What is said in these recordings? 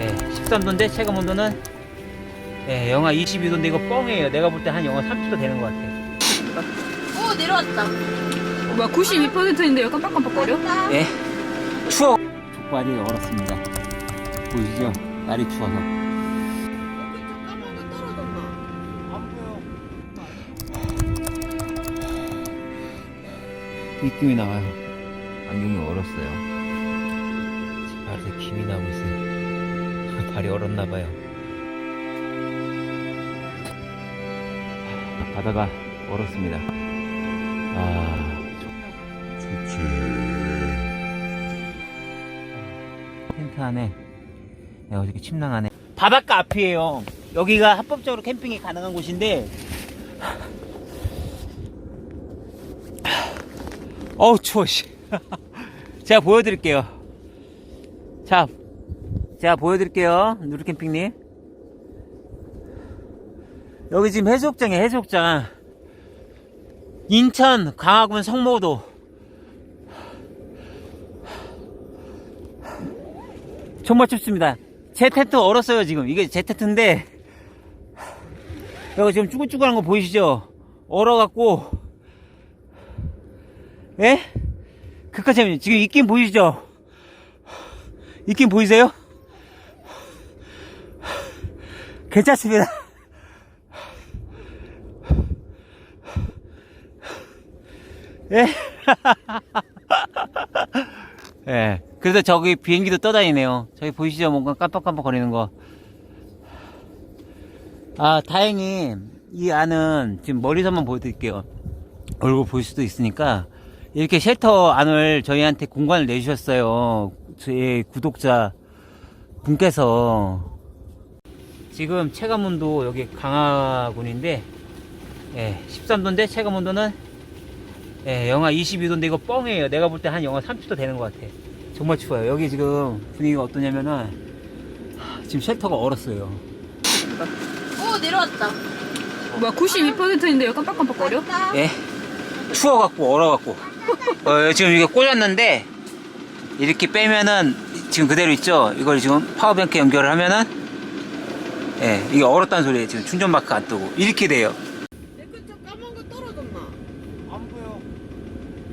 예, 13도인데 체감 온도는 예, 영하 22도인데 이거 뻥이에요. 내가 볼 때 한 영하 30도 되는 것 같아. 오 내려왔다. 뭐야 92%인데요 깜빡깜빡거려? 예, 추워. 족발이 얼었습니다. 보이시죠? 날이 추워서. 입김이 나와요. 안경이 얼었어요. 발에서 김이 나고 있어요. 발이 얼었나봐요. 바다가 얼었습니다. 아, 텐트 안에 야, 어저께 침낭 안에 바닷가 앞이에요. 여기가 합법적으로 캠핑이 가능한 곳인데 어우 추워 씨. 제가 보여드릴게요. 자, 제가 보여드릴게요. 누리캠핑님. 여기 지금 해수욕장이에요, 해수욕장. 인천 강화군 성모도. 정말 춥습니다. 제 텐트 얼었어요, 지금. 이게 제 텐트인데. 여기 지금 쭈글쭈글한 거 보이시죠? 얼어갖고. 예? 그까지 지금 입김 보이시죠? 입김 보이세요? 괜찮습니다. 예? 예. 그래서 저기 비행기도 떠다니네요. 저기 보이시죠? 뭔가 깜빡깜빡 거리는 거. 아, 다행히 이 안은 지금 머리서만 보여드릴게요. 얼굴 볼 수도 있으니까 이렇게 쉘터 안을 저희한테 공간을 내주셨어요. 제 구독자 분께서 지금 체감온도 여기 강화군인데 예, 13도인데 체감온도는 예, 영하 22도인데 이거 뻥이에요. 내가 볼 때 한 영하 30도 되는 것 같아. 정말 추워요. 여기 지금 분위기가 어떠냐면은 하, 지금 쉘터가 얼었어요. 오 내려왔다. 뭐야 92%인데요 깜빡깜빡거려? 예, 추워갖고 얼어갖고 어, 지금 이게 꽂았는데 이렇게 빼면은 지금 그대로 있죠. 이걸 지금 파워뱅크 연결을 하면은 예, 이게 얼었다는 소리예요. 지금 충전 마크 안 뜨고 이렇게 돼요. 내 끝에 까만 거 떨어졌나? 안 보여.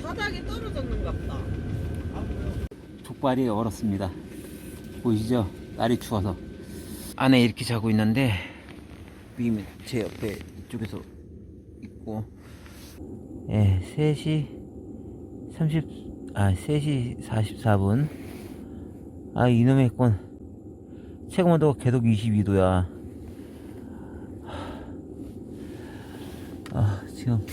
바닥에 떨어졌는가 보다. 안 보여. 족발이 얼었습니다. 보이시죠? 날이 추워서 안에 이렇게 자고 있는데 위에 제 옆에 이쪽에서 있고 예, 3시 30, 아, 3시 44분 아, 이놈의 건 체감 온도가 계속 22도야 아, 지금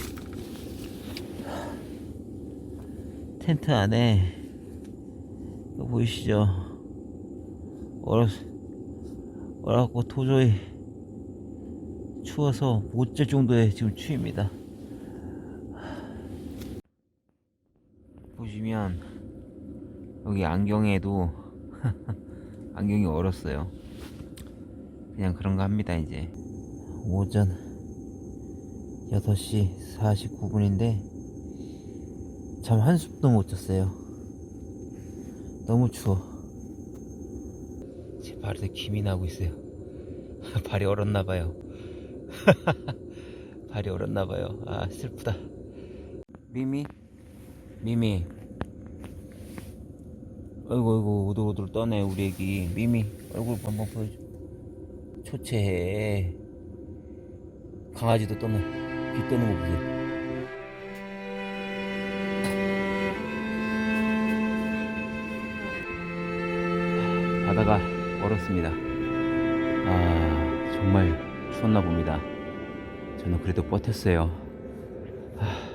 텐트 안에 이거 보이시죠? 얼어, 얼어갖고 도저히 추워서 못 잘 정도의 지금 추위입니다. 보시면 여기 안경에도 안경이 얼었어요. 그냥 그런가 합니다, 이제. 오전 6시 49분인데 잠 한숨도 못 잤어요. 너무 추워. 제 발에서 김이 나고 있어요. 발이 얼었나봐요. 발이 얼었나봐요. 아, 슬프다. 미미? 미미. 어이구, 어이구, 오돌오돌 떠네, 우리 애기. 미미, 얼굴 한번 보여줘. 초췌해. 강아지도 떠네. 귀 떠는 거 보세요. 바다가 얼었습니다. 아, 정말 추웠나 봅니다. 저는 그래도 버텼어요. 아,